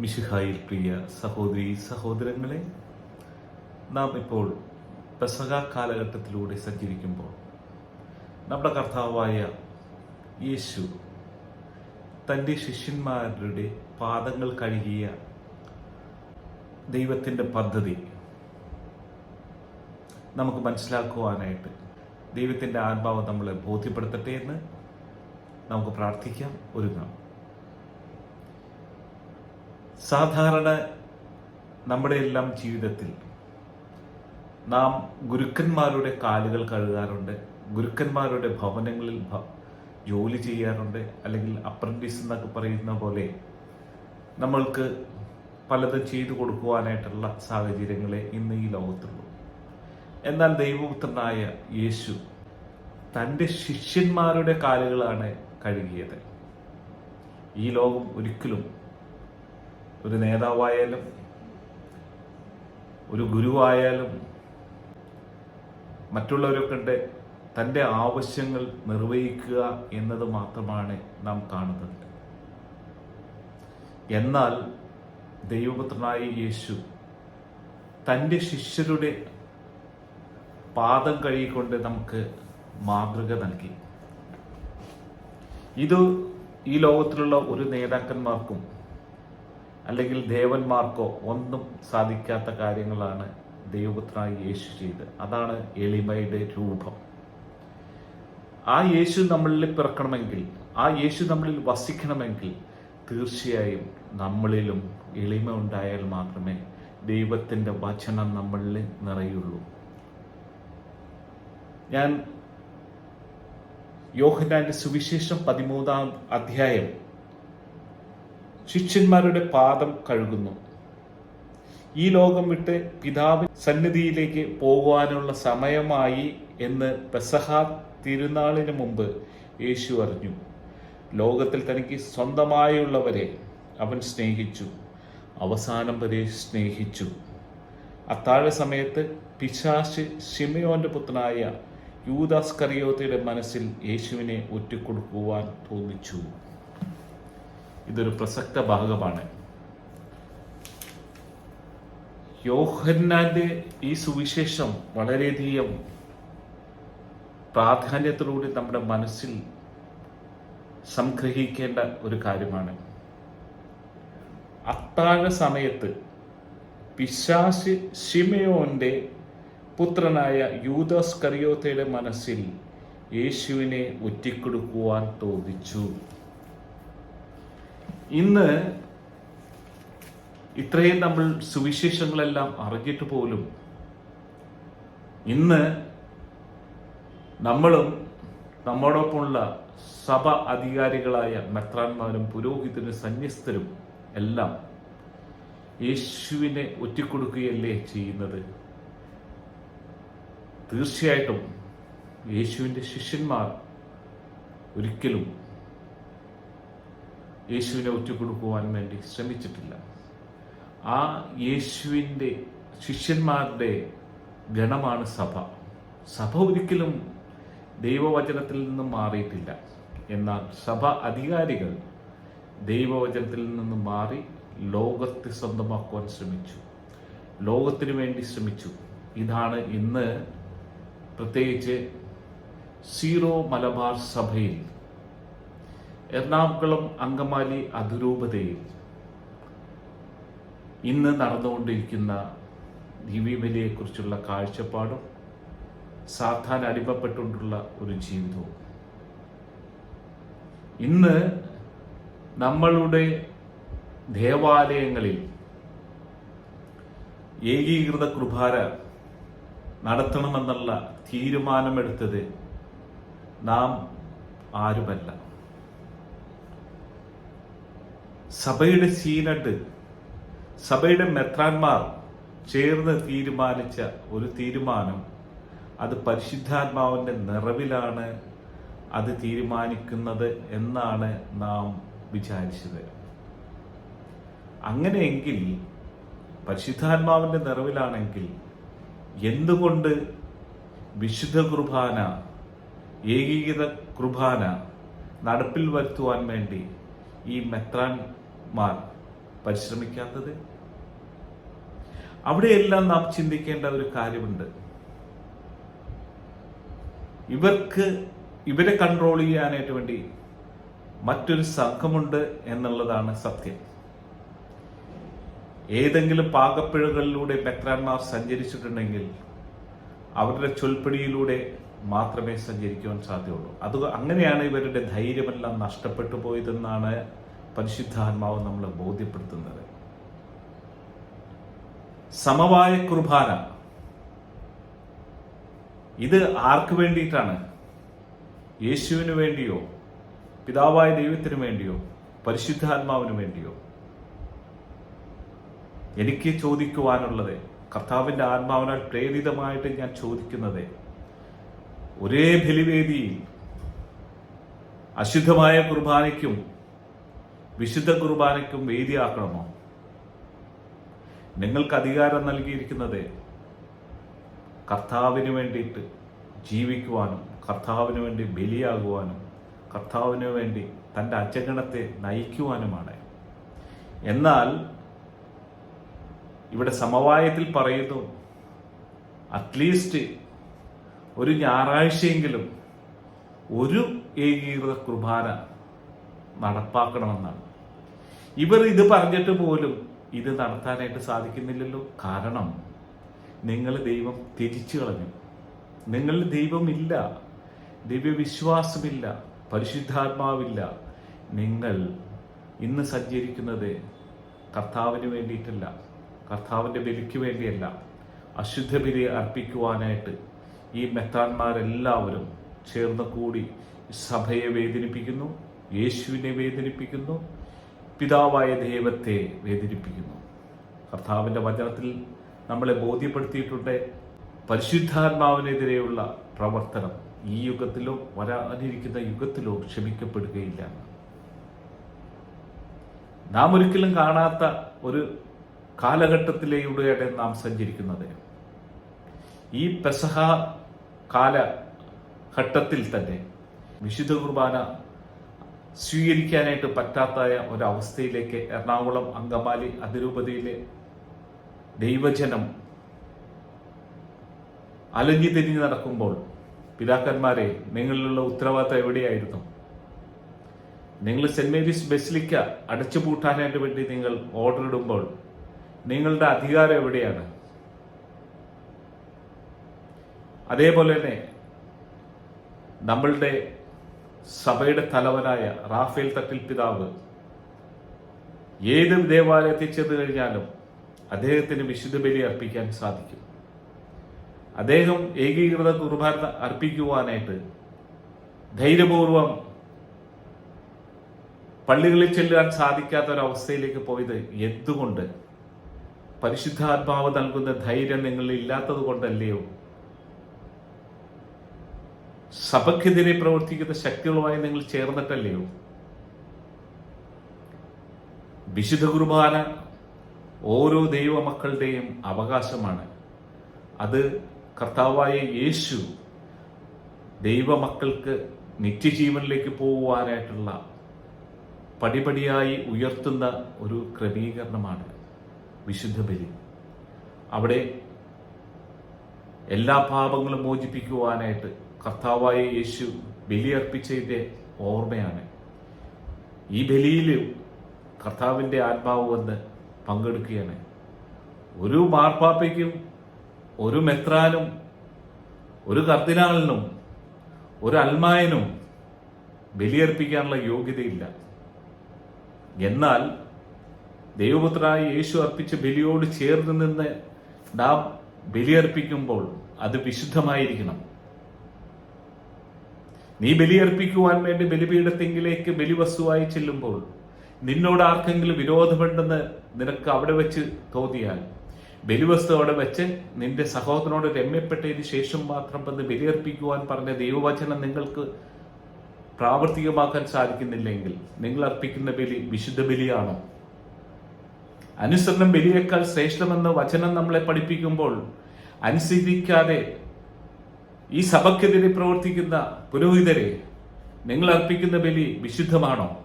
മിശിഹായിൽ പ്രിയ സഹോദരി സഹോദരങ്ങളെ നാം ഇപ്പോൾ പെസക കാലഘട്ടത്തിലൂടെ സഞ്ചരിക്കുമ്പോൾ നമ്മുടെ കർത്താവായ യേശു തന്റെ ശിഷ്യന്മാരുടെ പാദങ്ങൾ കഴുകിയ ദൈവത്തിന്റെ പദ്ധതി നമുക്ക് മനസ്സിലാക്കുവാനായിട്ട് ദൈവത്തിന്റെ ആത്മാവ് നമ്മളെ ബോധ്യപ്പെടുത്തട്ടെ എന്ന് നമുക്ക് പ്രാർത്ഥിക്കാം ഒരുങ്ങാം. സാധാരണ നമ്മുടെ എല്ലാം ജീവിതത്തിൽ നാം ഗുരുക്കന്മാരുടെ കാലുകൾ കഴുകാറുണ്ട്. ഗുരുക്കന്മാരുടെ ഭവനങ്ങളിൽ ജോലി ചെയ്യാറുണ്ട്. അല്ലെങ്കിൽ അപ്രന്റീസ് എന്നൊക്കെ പറയുന്ന പോലെ നമ്മൾക്ക് പലതും ചെയ്തു കൊടുക്കുവാനായിട്ടുള്ള സാഹചര്യങ്ങളെ ഇന്ന് ഈ ലോകത്തുള്ളൂ. എന്നാൽ ദൈവപുത്രനായ യേശു തന്റെ ശിഷ്യന്മാരുടെ കാലുകളാണ് കഴുകിയത്. ഈ ലോകം ഒരിക്കലും ഒരു നേതാവായാലും ഒരു ഗുരുവായാലും മറ്റുള്ളവരൊക്കെ തന്റെ ആവശ്യങ്ങൾ നിർവഹിക്കുക എന്നത് മാത്രമാണ് നാം കാണുന്നത്. എന്നാൽ ദൈവപുത്രനായ യേശു തന്റെ ശിഷ്യരുടെ പാദം കഴുകിക്കൊണ്ട് നമുക്ക് മാതൃക നൽകി. ഇത് ഈ ലോകത്തിലുള്ള ഒരു നേതാക്കന്മാർക്കും അല്ലെങ്കിൽ ദേവന്മാർക്കോ ഒന്നും സാധിക്കാത്ത കാര്യങ്ങളാണ് ദൈവപുത്രനായ യേശു ചെയ്ത് അതാണ് എളിമയുടെ രൂപം. ആ യേശു നമ്മളിൽ പിറക്കണമെങ്കിൽ ആ യേശു നമ്മളിൽ വസിക്കണമെങ്കിൽ തീർച്ചയായും നമ്മളിലും എളിമ ഉണ്ടായാൽ മാത്രമേ ദൈവത്തിന്റെ വചനം നമ്മളിൽ നിറയുള്ളൂ. ഞാൻ യോഹനാന്റെ സുവിശേഷം പതിമൂന്നാം അധ്യായം ശിഷ്യന്മാരുടെ പാദം കഴുകുന്നു. ഈ ലോകം വിട്ട് പിതാവ് സന്നിധിയിലേക്ക് പോകുവാനുള്ള സമയമായി എന്ന് പെസഹ തിരുനാളിന് മുമ്പ് യേശു അറിഞ്ഞു. ലോകത്തിൽ തനിക്ക് സ്വന്തമായുള്ളവരെ അവൻ സ്നേഹിച്ചു. അവസാനം വരെ സ്നേഹിച്ചു. അത്താഴ സമയത്ത് പിശാശ് ഷിമയോന്റെ പുത്രനായ യൂദാസ് കറിയോത്തയുടെ മനസ്സിൽ യേശുവിനെ ഒറ്റിക്കൊടുക്കുവാൻ തോന്നിച്ചു. ഇതൊരു പ്രസക്ത ഭാഗമാണ്. യോഹന്നാന്റെ ഈ സുവിശേഷം വളരെയധികം പ്രാധാന്യത്തോടുകൂടി നമ്മുടെ മനസ്സിൽ സംഗ്രഹിക്കേണ്ട ഒരു കാര്യമാണ്. അത്താഴ സമയത്ത് പിശാശ് ഷിമയോന്റെ പുത്രനായ യൂദാസ് കറിയോത്തയുടെ മനസ്സിൽ യേശുവിനെ ഒറ്റിക്കൊടുക്കുവാൻ തോന്നിച്ചു ഇന്ന് ഇത്രയും നമ്മൾ സുവിശേഷങ്ങളെല്ലാം അറിഞ്ഞിട്ട് പോലും ഇന്ന് നമ്മളും നമ്മോടൊപ്പമുള്ള സഭ അധികാരികളായ മെത്രാന്മാരും പുരോഹിതരും സന്യസ്തരും എല്ലാം യേശുവിനെ ഒറ്റിക്കൊടുക്കുകയല്ലേ ചെയ്യുന്നത്? തീർച്ചയായിട്ടും യേശുവിന്റെ ശിഷ്യന്മാർ ഒരിക്കലും യേശുവിനെ ഒറ്റക്കൊടുക്കുവാൻ വേണ്ടി ശ്രമിച്ചിട്ടില്ല. ആ യേശുവിന്റെ ശിഷ്യന്മാരുടെ ഗണമാണ് സഭ. സഭ ഒരിക്കലും ദൈവവചനത്തിൽ നിന്നും മാറിയിട്ടില്ല. എന്നാൽ സഭ അധികാരികൾ ദൈവവചനത്തിൽ നിന്നും മാറി ലോകത്തെ സ്വന്തമാക്കുവാൻ ശ്രമിച്ചു. ലോകത്തിനു വേണ്ടി ശ്രമിച്ചു. ഇതാണ് ഇന്ന് പ്രത്യേകിച്ച് സീറോ മലബാർ സഭയിൽ എറണാകുളം അങ്കമാലി അതിരൂപതയിൽ ഇന്ന് നടന്നുകൊണ്ടിരിക്കുന്ന ദിവ്യബലിയെക്കുറിച്ചുള്ള കാഴ്ചപ്പാടും സാധാരണ അടിമപ്പെട്ടുകൊണ്ടുള്ള ഒരു ജീവിതവും. ഇന്ന് നമ്മളുടെ ദേവാലയങ്ങളിൽ ഏകീകൃത കുർബാന നടത്തണമെന്നുള്ള തീരുമാനമെടുത്തത് നാം ആരുമല്ല. സഭയുടെ സീനഡ് സഭയുടെ മെത്രാന്മാർ ചേർന്ന് തീരുമാനിച്ച ഒരു തീരുമാനം അത് പരിശുദ്ധാത്മാവിന്റെ നിറവിലാണ് അത് തീരുമാനിക്കുന്നത് എന്നാണ് നാം വിചാരിച്ചത്. അങ്ങനെയെങ്കിൽ പരിശുദ്ധാത്മാവിന്റെ നിറവിലാണെങ്കിൽ എന്തുകൊണ്ട് വിശുദ്ധ കുർബാന ഏകീകൃത കുർബാന നടപ്പിൽ വരുത്തുവാൻ വേണ്ടി ഈ മെത്രാൻമാർ പരിശ്രമിക്കാത്തത്? അവിടെയെല്ലാം നാം ചിന്തിക്കേണ്ട ഒരു കാര്യമുണ്ട്. ഇവർക്ക് ഇവരെ കൺട്രോൾ ചെയ്യാനായിട്ട് വേണ്ടി മറ്റൊരു സംഘമുണ്ട് എന്നുള്ളതാണ് സത്യം. ഏതെങ്കിലും പാകപ്പിഴകളിലൂടെ മെത്രാന്മാർ സഞ്ചരിച്ചിട്ടുണ്ടെങ്കിൽ അവരുടെ ചൊൽപ്പടിയിലൂടെ മാത്രമേ സഞ്ചരിക്കുവാൻ സാധ്യമുള്ളൂ അത് അങ്ങനെയാണ് ഇവരുടെ ധൈര്യമെല്ലാം നഷ്ടപ്പെട്ടു പോയതെന്നാണ് പരിശുദ്ധാത്മാവ് നമ്മളെ ബോധ്യപ്പെടുത്തുന്നത്. സമവായ കുർബാന. ഇത് ആർക്ക് വേണ്ടിയിട്ടാണ്? യേശുവിന് വേണ്ടിയോ പിതാവായ ദൈവത്തിന് വേണ്ടിയോ പരിശുദ്ധാത്മാവിന് വേണ്ടിയോ? എനിക്ക് ചോദിക്കുവാനുള്ളത് കർത്താവിന്റെ ആത്മാവിനാൽ പ്രേരിതമായിട്ട് ഞാൻ ചോദിക്കുന്നത് ഒരേ ബലിവേദിയിൽ അശുദ്ധമായ കുർബാനയ്ക്കും വിശുദ്ധ കുർബാനയ്ക്കും വേദിയാക്കണമോ? നിങ്ങൾക്ക് അധികാരം നൽകിയിരിക്കുന്നത് കർത്താവിന് വേണ്ടിയിട്ട് ജീവിക്കുവാനും കർത്താവിന് വേണ്ടി ബലിയാകുവാനും കർത്താവിന് വേണ്ടി തന്റെ അജഗണത്തെ നയിക്കുവാനുമാണ്. എന്നാൽ ഇവിടെ സമവായത്തിൽ പറയുന്നു അറ്റ്ലീസ്റ്റ് ഒരു ഞായറാഴ്ചയെങ്കിലും ഒരു ഏകീകൃത കുർബാന നടപ്പാക്കണമെന്നാണ്. ഇവർ ഇത് പറഞ്ഞിട്ട് പോലും ഇത് നടത്താനായിട്ട് സാധിക്കുന്നില്ലല്ലോ. കാരണം നിങ്ങൾ ദൈവം തിരിച്ചു കളഞ്ഞു. നിങ്ങൾ ദൈവമില്ല ദൈവവിശ്വാസമില്ല പരിശുദ്ധാത്മാവില്ല. നിങ്ങൾ ഇന്ന് സഞ്ചരിക്കുന്നത് കർത്താവിന് വേണ്ടിയിട്ടല്ല കർത്താവിന്റെ ബലിക്ക് വേണ്ടിയല്ല അശുദ്ധ ബലി അർപ്പിക്കുവാനായിട്ട് ഈ മെത്താന്മാരെല്ലാവരും ചേർന്ന് കൂടി സഭയെ വേദനിപ്പിക്കുന്നു യേശുവിനെ വേദനിപ്പിക്കുന്നു പിതാവായ ദൈവത്തെ വേദനിപ്പിക്കുന്നു. കർത്താവിന്റെ വചനത്തിൽ നമ്മളെ ബോധ്യപ്പെടുത്തിയിട്ടുണ്ട്. പരിശുദ്ധാത്മാവിനെതിരെയുള്ള പ്രവർത്തനം ഈ യുഗത്തിലോ വരാനിരിക്കുന്ന യുഗത്തിലോ ക്ഷമിക്കപ്പെടുകയില്ല. നാം ഒരിക്കലും കാണാത്ത ഒരു കാലഘട്ടത്തിലൂടെയാണ് നാം സഞ്ചരിക്കുന്നത്. ഈ പെസഹ കാല ഘട്ടത്തിൽ തന്നെ വിശുദ്ധ കുർബാന സ്വീകരിക്കാനായിട്ട് പറ്റാത്തായ ഒരവസ്ഥയിലേക്ക് എറണാകുളം അങ്കമാലി അതിരൂപതയിലെ ദൈവജനം അലഞ്ഞു തിരിഞ്ഞു നടക്കുമ്പോൾ പിതാക്കന്മാരെ നിങ്ങളിലുള്ള ഉത്തരവാദിത്തം എവിടെയായിരുന്നു? നിങ്ങൾ സെന്റ് മേരീസ് ബെസിലിക്ക അടച്ചുപൂട്ടാനായിട്ട് വേണ്ടി നിങ്ങൾ ഓർഡർ ഇടുമ്പോൾ നിങ്ങളുടെ അധികാരം എവിടെയാണ്? അതേപോലെ തന്നെ നമ്മളുടെ സഭയുടെ തലവനായ റാഫേൽ തട്ടിൽ പിതാവ് ഏത് ദേവാലയത്തിൽ ചെന്ന് കഴിഞ്ഞാലും അദ്ദേഹത്തിന് വിശുദ്ധ ബലി അർപ്പിക്കാൻ സാധിക്കും. അദ്ദേഹം ഏകീകൃത കുർബാന അർപ്പിക്കുവാനായിട്ട് ധൈര്യപൂർവം പള്ളികളിൽ ചെല്ലാൻ സാധിക്കാത്ത ഒരവസ്ഥയിലേക്ക് പോയത് എന്തുകൊണ്ട്? പരിശുദ്ധാത്മാവ് നൽകുന്ന ധൈര്യം നിങ്ങളിൽ ഇല്ലാത്തത് കൊണ്ടല്ലയോ സഭയ്ക്കെതിരെ പ്രവർത്തിക്കുന്ന ശക്തികളുമായി നിങ്ങൾ ചേർന്നിട്ടല്ലയോ? വിശുദ്ധ കുർബാന ഓരോ ദൈവമക്കളുടെയും അവകാശമാണ്. അത് കർത്താവായ യേശു ദൈവമക്കൾക്ക് നിത്യജീവനിലേക്ക് പോകുവാനായിട്ടുള്ള പടിപടിയായി ഉയർത്തുന്ന ഒരു ക്രമീകരണമാണ് വിശുദ്ധ ബലി. അവിടെ എല്ലാ പാപങ്ങളും മോചിപ്പിക്കുവാനായിട്ട് കർത്താവായ യേശു ബലിയർപ്പിച്ചതിന്റെ ഓർമ്മയാണ്. ഈ ബലിയിൽ കർത്താവിന്റെ ആത്മാവ് വന്ന് പങ്കെടുക്കുകയാണ്. ഒരു മാർപ്പാപ്പയ്ക്കും ഒരു മെത്രാനും ഒരു കർദിനാളിനും ഒരു അൽമായനും ബലിയർപ്പിക്കാനുള്ള യോഗ്യതയില്ല. എന്നാൽ ദൈവപുത്രായ യേശു അർപ്പിച്ച ബലിയോട് ചേർന്ന് നിന്ന് നാം ബലിയർപ്പിക്കുമ്പോൾ അത് വിശുദ്ധമായിരിക്കണം. നീ ബലിയർപ്പിക്കുവാൻ വേണ്ടി ബലിപീഠത്തെങ്കിലേക്ക് ബലിവസ്തുവായി ചെല്ലുമ്പോൾ നിന്നോട് ആർക്കെങ്കിലും വിരോധമുണ്ടെന്ന് നിനക്ക് അവിടെ വെച്ച് തോന്നിയാൽ ബലിവസ്തു അവിടെ വെച്ച് നിന്റെ സഹോദരനോട് രമ്യപ്പെട്ടതിന് ശേഷം മാത്രം വന്ന് ബലിയർപ്പിക്കുവാൻ പറഞ്ഞ ദൈവവചനം നിങ്ങൾക്ക് പ്രാവർത്തികമാക്കാൻ സാധിക്കുന്നില്ലെങ്കിൽ നിങ്ങൾ അർപ്പിക്കുന്ന ബലി വിശുദ്ധ ബലിയാണ്. അനുസരണം ബലിയേക്കാൾ ശ്രേഷ്ഠമെന്ന വചനം നമ്മളെ പഠിപ്പിക്കുമ്പോൾ അനുസരിക്കാതെ ഈ സഭയ്ക്കെതിരെ പ്രവർത്തിക്കുന്ന പുരോഹിതരെ നിങ്ങൾ അർപ്പിക്കുന്ന ബലി വിശുദ്ധമാണോ?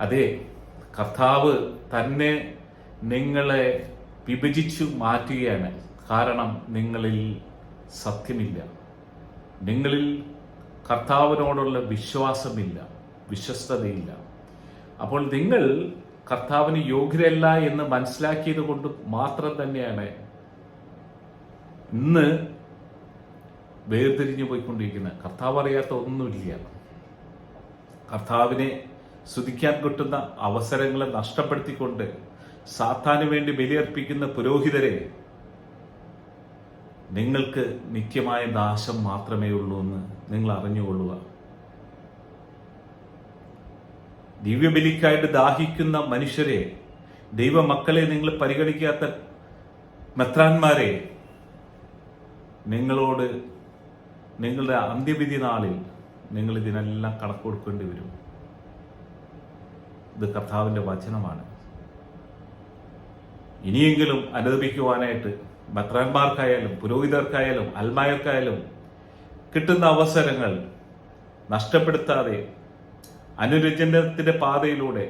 അതെ കർത്താവ് തന്നെ നിങ്ങളെ വിഭജിച്ചു മാറ്റുകയാണ്. കാരണം നിങ്ങളിൽ സത്യമില്ല. നിങ്ങളിൽ കർത്താവിനോടുള്ള വിശ്വാസമില്ല വിശ്വസ്തതയില്ല. അപ്പോൾ നിങ്ങൾ കർത്താവിന് യോഗ്യരല്ല എന്ന് മനസ്സിലാക്കിയത് കൊണ്ട് മാത്രം തന്നെയാണ് ഇന്ന് വേർതിരിഞ്ഞു പോയിക്കൊണ്ടിരിക്കുന്ന കർത്താവ് അറിയാത്ത ഒന്നുമില്ല. കർത്താവിനെ സ്തുതിക്കാൻ കിട്ടുന്ന അവസരങ്ങളെ നഷ്ടപ്പെടുത്തിക്കൊണ്ട് സാത്താന് വേണ്ടി ബലിയർപ്പിക്കുന്ന പുരോഹിതരെ നിങ്ങൾക്ക് നിത്യമായ നാശം മാത്രമേ ഉള്ളൂ എന്ന് നിങ്ങൾ അറിഞ്ഞുകൊള്ളുക. ദിവ്യബലിക്കായിട്ട് ദാഹിക്കുന്ന മനുഷ്യരെ ദൈവമക്കളെ നിങ്ങൾ പരിഗണിക്കാത്ത മെത്രാന്മാരെ നിങ്ങളോട് നിങ്ങളുടെ അന്ത്യവിധി നാളിൽ നിങ്ങൾ ഇതിനെല്ലാം കണക്ക് കൊടുക്കേണ്ടി വരും. ഇത് കർത്താവിന്റെ വചനമാണ്. ഇനിയെങ്കിലും അനുദപിക്കുവാനായിട്ട് മെത്രാന്മാർക്കായാലും പുരോഹിതർക്കായാലും അൽമായർക്കായാലും കിട്ടുന്ന അവസരങ്ങൾ നഷ്ടപ്പെടുത്താതെ അനുരഞ്ജനത്തിന്റെ പാതയിലൂടെ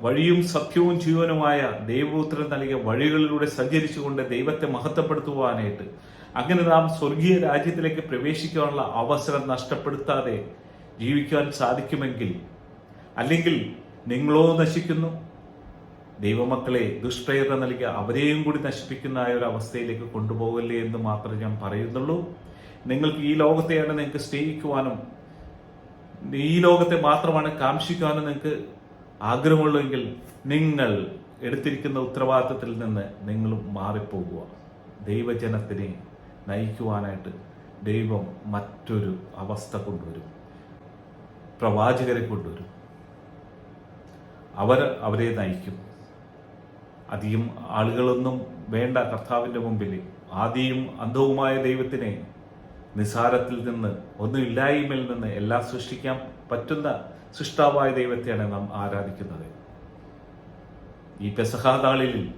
വഴിയും സത്യവും ജീവനുമായ ദൈവപുത്രൻ നൽകിയ വഴികളിലൂടെ സഞ്ചരിച്ചുകൊണ്ട് ദൈവത്തെ മഹത്വപ്പെടുത്തുവാനായിട്ട് അങ്ങനെ നാം സ്വർഗീയ രാജ്യത്തിലേക്ക് പ്രവേശിക്കാനുള്ള അവസരം നഷ്ടപ്പെടുത്താതെ ജീവിക്കാൻ സാധിക്കുമെങ്കിൽ അല്ലെങ്കിൽ നിങ്ങളോ നശിക്കുന്നു. ദൈവമക്കളെ ദുഷ്പ്രേരണ നൽകിയ അവരെയും കൂടി നശിപ്പിക്കുന്ന ഒരു അവസ്ഥയിലേക്ക് കൊണ്ടുപോകല്ലേ എന്ന് മാത്രമേ ഞാൻ പറയുന്നുള്ളൂ. നിങ്ങൾക്ക് ഈ ലോകത്തെയാണ് നിങ്ങൾക്ക് സ്നേഹിക്കുവാനും ഈ ലോകത്തെ മാത്രമാണ് കാംക്ഷിക്കാനും നിങ്ങൾക്ക് ആഗ്രഹമുള്ളെങ്കിൽ നിങ്ങൾ എടുത്തിരിക്കുന്ന ഉത്തരവാദിത്തത്തിൽ നിന്ന് നിങ്ങൾ മാറിപ്പോകുക. ദൈവജനത്തിനെ നയിക്കുവാനായിട്ട് ദൈവം മറ്റൊരു അവസ്ഥ കൊണ്ടുവരും. പ്രവാചകരെ കൊണ്ടുവരും. അവർ അവരെ നയിക്കും. അധികം ആളുകളൊന്നും വേണ്ട കർത്താവിന്റെ മുമ്പിൽ. ആദിയും അന്ധവുമായ ദൈവത്തിനെ നിസാരത്തിൽ നിന്ന് ഒന്നുമില്ലായ്മയിൽ നിന്ന് എല്ലാം സൃഷ്ടിക്കാൻ പറ്റുന്ന സൃഷ്ടാവായ ദൈവത്തെയാണ് നാം ആരാധിക്കുന്നത്. ഈ പെസഹാതാളിൽ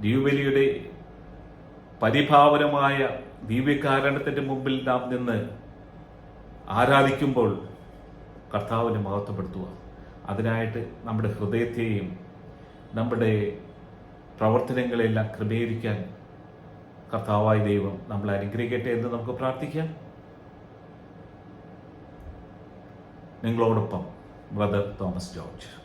ദിവ്യബലിയുടെ പരിഭാവനമായ ദിവ്യകാരണത്തിന്റെ മുമ്പിൽ നാം നിന്ന് ആരാധിക്കുമ്പോൾ കർത്താവിനെ മഹത്വപ്പെടുത്തുക. അതിനായിട്ട് നമ്മുടെ ഹൃദയത്തെയും നമ്മുടെ പ്രവർത്തനങ്ങളെല്ലാം ക്രമീകരിക്കാൻ കർത്താവായ ദൈവം നമ്മളെ അനുഗ്രഹിക്കട്ടെ എന്ന് നമുക്ക് പ്രാർത്ഥിക്കാം. നിങ്ങളോടൊപ്പം ബ്രദർ തോമസ് ജോർജ്.